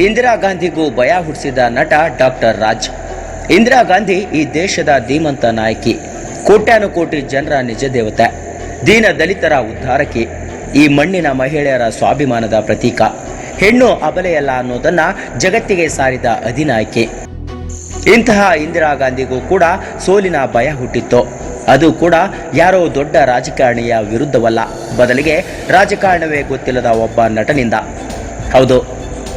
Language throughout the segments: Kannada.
ಇಂದಿರಾ ಗಾಂಧಿಗೂ ಭಯ ಹುಟ್ಟಿಸಿದ ನಟ ಡಾಕ್ಟರ್ ರಾಜ್. ಇಂದಿರಾ ಗಾಂಧಿ ಈ ದೇಶದ ಧೀಮಂತ ನಾಯಕಿ. ಕೋಟ್ಯಾನುಕೋಟಿ ಜನರ ನಿಜ ದೇವತೆ. ದೀನ ದಲಿತರ ಉದ್ಧಾರಕಿ ಈ ಮಣ್ಣಿನ ಮಹಿಳೆಯರ ಸ್ವಾಭಿಮಾನದ ಪ್ರತೀಕ. ಹೆಣ್ಣು ಅಬಲೆಯಲ್ಲ ಅನ್ನೋದನ್ನ ಜಗತ್ತಿಗೆ ಸಾರಿದ ಅಧಿನಾಯಕಿ. ಇಂತಹ ಇಂದಿರಾ ಗಾಂಧಿಗೂ ಕೂಡ ಸೋಲಿನ ಭಯ ಹುಟ್ಟಿತ್ತು. ಅದು ಕೂಡ ಯಾರೋ ದೊಡ್ಡ ರಾಜಕಾರಣಿಯ ವಿರುದ್ಧವಲ್ಲ. ಬದಲಿಗೆ ರಾಜಕಾರಣವೇ ಗೊತ್ತಿಲ್ಲದ ಒಬ್ಬ ನಟನಿಂದ. ಹೌದು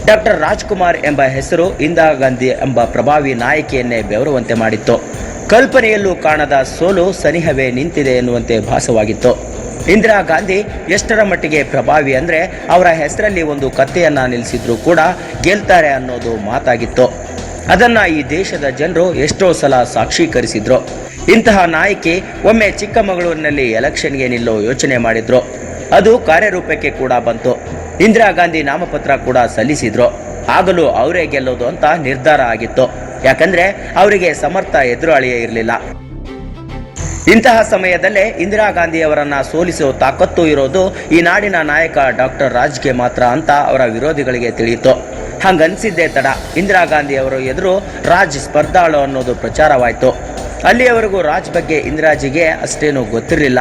ಡಾಕ್ಟರ್ ರಾಜ್ಕುಮಾರ್ ಎಂಬ ಹೆಸರು ಇಂದಿರಾ ಗಾಂಧಿ ಎಂಬ ಪ್ರಭಾವಿ ನಾಯಕಿಯನ್ನೇ ಬೆವರುವಂತೆ ಮಾಡಿತ್ತು. ಕಲ್ಪನೆಯಲ್ಲೂ ಕಾಣದ ಸೋಲು ಸನಿಹವೇ ನಿಂತಿದೆ ಎನ್ನುವಂತೆ ಭಾಸವಾಗಿತ್ತು. ಇಂದಿರಾ ಗಾಂಧಿ ಎಷ್ಟರ ಮಟ್ಟಿಗೆ ಪ್ರಭಾವಿ ಅಂದರೆ ಅವರ ಹೆಸರಲ್ಲಿ ಒಂದು ಕತ್ತೆಯನ್ನು ನಿಲ್ಲಿಸಿದ್ರೂ ಕೂಡ ಗೆಲ್ತಾರೆ ಅನ್ನೋದು ಮಾತಾಗಿತ್ತು. ಅದನ್ನ ಈ ದೇಶದ ಜನರು ಎಷ್ಟೋ ಸಲ ಸಾಕ್ಷೀಕರಿಸಿದ್ರು. ಇಂತಹ ನಾಯಕಿ ಒಮ್ಮೆ ಚಿಕ್ಕಮಗಳೂರಿನಲ್ಲಿ ಎಲೆಕ್ಷನ್ಗೆ ನಿಲ್ಲೋ ಯೋಚನೆ ಮಾಡಿದ್ರು. ಅದು ಕಾರ್ಯರೂಪಕ್ಕೆ ಕೂಡ ಬಂತು. ಇಂದಿರಾ ಗಾಂಧಿ ನಾಮಪತ್ರ ಕೂಡ ಸಲ್ಲಿಸಿದ್ರು. ಆಗಲೂ ಅವರೇ ಗೆಲ್ಲೋದು ಅಂತ ನಿರ್ಧಾರ ಆಗಿತ್ತು. ಯಾಕಂದ್ರೆ ಅವರಿಗೆ ಸಮರ್ಥ ಎದುರಾಳಿಯೇ ಇರಲಿಲ್ಲ. ಇಂತಹ ಸಮಯದಲ್ಲೇ ಇಂದಿರಾ ಗಾಂಧಿ ಅವರನ್ನ ಸೋಲಿಸುವ ತಾಕತ್ತು ಇರೋದು ಈ ನಾಡಿನ ನಾಯಕ ಡಾಕ್ಟರ್ ರಾಜ್ಗೆ ಮಾತ್ರ ಅಂತ ಅವರ ವಿರೋಧಿಗಳಿಗೆ ತಿಳಿಯಿತು. ಹಂಗನ್ಸಿದ್ದೇ ತಡ. ಇಂದಿರಾ ಗಾಂಧಿ ಅವರ ಎದುರು ರಾಜ್ ಸ್ಪರ್ಧಾಳು ಅನ್ನೋದು ಪ್ರಚಾರವಾಯಿತು. ಅಲ್ಲಿಯವರೆಗೂ ರಾಜ್ ಬಗ್ಗೆ ಇಂದಿರಾಜಿಗೆ ಅಷ್ಟೇನು ಗೊತ್ತಿರಲಿಲ್ಲ.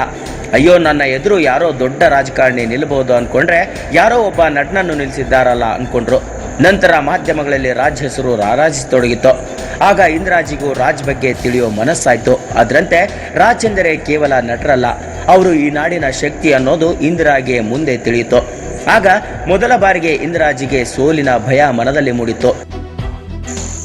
ಅಯ್ಯೋ, ನನ್ನ ಎದುರು ಯಾರೋ ದೊಡ್ಡ ರಾಜಕಾರಣಿ ನಿಲ್ಲಬಹುದು ಅನ್ಕೊಂಡ್ರೆ ಯಾರೋ ಒಬ್ಬ ನಟನನ್ನು ನಿಲ್ಲಿಸಿದ್ದಾರಲ್ಲ ಅನ್ಕೊಂಡ್ರು. ನಂತರ ಮಾಧ್ಯಮಗಳಲ್ಲಿ ರಾಜ್ ಹೆಸರು ರಾರಾಜಿಸತೊಡಗಿತು ಆಗ ಇಂದಿರಾಜಿಗೂ ರಾಜ್ ಬಗ್ಗೆ ತಿಳಿಯೋ ಮನಸ್ಸಾಯ್ತು. ಅದರಂತೆ ರಾಜ್ ಎಂದರೆ ಕೇವಲ ನಟರಲ್ಲ. ಅವರು ಈ ನಾಡಿನ ಶಕ್ತಿ ಅನ್ನೋದು ಇಂದಿರಾಗೆ ಮುಂದೆ ತಿಳಿಯಿತು. ಆಗ ಮೊದಲ ಬಾರಿಗೆ ಇಂದಿರಾಜಿಗೆ ಸೋಲಿನ ಭಯ ಮನದಲ್ಲಿ ಮೂಡಿತು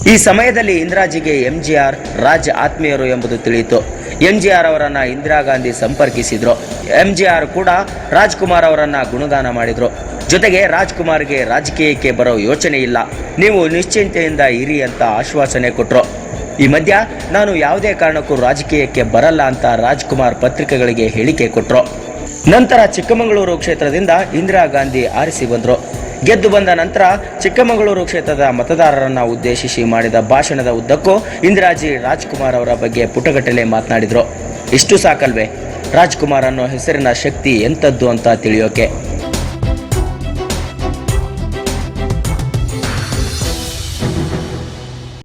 ಈ ಸಮಯದಲ್ಲಿ ಇಂದಿರಾಜಿಗೆ ಎಂಜಿಆರ್, ರಾಜ ಆತ್ಮೀಯರು ಎಂಬುದು ತಿಳಿಯಿತು. ಎಂಜಿಆರ್ ಅವರನ್ನ ಇಂದಿರಾ ಗಾಂಧಿ ಸಂಪರ್ಕಿಸಿದ್ರು. ಎಂಜಿಆರ್ ಕೂಡ ರಾಜ್ಕುಮಾರ್ ಅವರನ್ನ ಗುಣಗಾನ ಮಾಡಿದ್ರು. ಜೊತೆಗೆ ರಾಜ್ಕುಮಾರ್ಗೆ ರಾಜಕೀಯಕ್ಕೆ ಬರೋ ಯೋಚನೆ ಇಲ್ಲ. ನೀವು ನಿಶ್ಚಿಂತೆಯಿಂದ ಇರಿ ಅಂತ ಆಶ್ವಾಸನೆ ಕೊಟ್ರು. ಈ ಮಧ್ಯ ನಾನು ಯಾವುದೇ ಕಾರಣಕ್ಕೂ ರಾಜಕೀಯಕ್ಕೆ ಬರಲ್ಲ ಅಂತ ರಾಜ್ಕುಮಾರ್ ಪತ್ರಿಕೆಗಳಿಗೆ ಹೇಳಿಕೆ ಕೊಟ್ಟರು ನಂತರ ಚಿಕ್ಕಮಗಳೂರು ಕ್ಷೇತ್ರದಿಂದ ಇಂದಿರಾ ಗಾಂಧಿ ಆರಿಸಿ ಬಂದರು. ಗೆದ್ದು ಬಂದ ನಂತರ ಚಿಕ್ಕಮಗಳೂರು ಕ್ಷೇತ್ರದ ಮತದಾರರನ್ನ ಉದ್ದೇಶಿಸಿ ಮಾಡಿದ ಭಾಷಣದ ಉದ್ದಕ್ಕೂ ಇಂದಿರಾಜಿ ರಾಜ್ಕುಮಾರ್ ಅವರ ಬಗ್ಗೆ ಪುಟಗಟ್ಟಲೆ ಮಾತನಾಡಿದರು. ಇಷ್ಟು ಸಾಕಲ್ವೇ? ರಾಜ್ಕುಮಾರ್ ಅನ್ನೋ ಹೆಸರಿನ ಶಕ್ತಿ ಎಂಥದ್ದು ಅಂತ ತಿಳಿಯೋಕೆ?